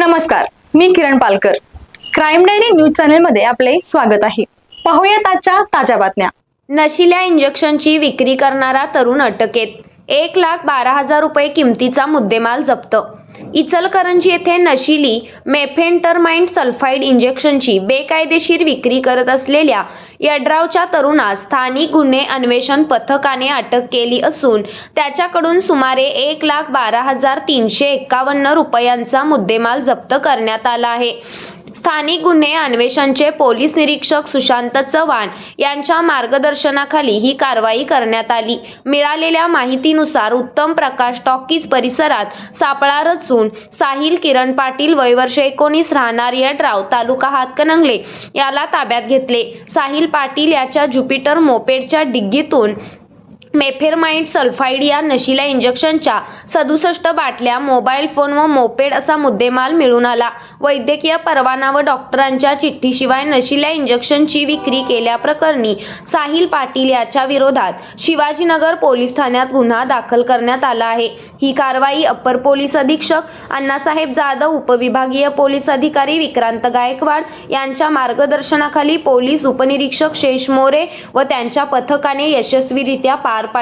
नमस्कार मी Kiran Palkar. Crime diary news चॅनलमध्ये आपले स्वागत आहे. पाहूयात आजच्या ताज्या बातम्या. नशिल्या इंजेक्शनची विक्री करणारा तरुण अटकेत. एक लाख बारा हजार रुपये किमतीचा मुद्देमाल जप्त. इचलकरंजी येथे नशिली मेफेंटरमाइंड सल्फाईड इंजेक्शनची बेकायदेशीर विक्री करत असलेल्या यड्रावच्या तरुणास स्थानिक गुन्हे अन्वेषण पथकाने अटक केली असून त्याच्याकडून सुमारे एक लाख बारा हजार तीनशे एक्कावन्न रुपयांचा मुद्देमाल जप्त करण्यात आला आहे. स्थानिक गुन्हे अन्वेषणचे पोलीस निरीक्षक सुशांत चव्हाण यांच्या मार्गदर्शनाखाली ही कारवाई करण्यात आली. मिळालेल्या माहितीनुसार उत्तम प्रकाश टॉकीज परिसरात सापळा रचून साहिल किरण पाटील वयवर्ष एकोणीस राहणार यड्राव तालुका हातकणंगले याला ताब्यात घेतले. साहिल पाटील याच्या ज्युपिटर मोपेडच्या डिग्गीतून मेफेरमाइड सल्फाईड या नशिला इंजेक्शनच्या सदुसष्ट बाटल्या मोबाईल फोन व मोपेड असा मुद्देमाल मिळून आला. वैद्यकीय परवाना व डॉक्टरांच्या चिठ्ठीशिवाय नशिल्या इंजेक्शनची विक्री केल्याप्रकरणी साहिल पाटील याच्या विरोधात शिवाजीनगर पोलीस ठाण्यात गुन्हा दाखल करण्यात आला आहे. ही कारवाई अप्पर पोलीस अधीक्षक अण्णासाहेब जाधव उपविभागीय पोलीस अधिकारी विक्रांत गायकवाड यांच्या मार्गदर्शनाखाली पोलीस उपनिरीक्षक शेष मोरे व त्यांच्या पथकाने यशस्वीरित्या पार पाडली.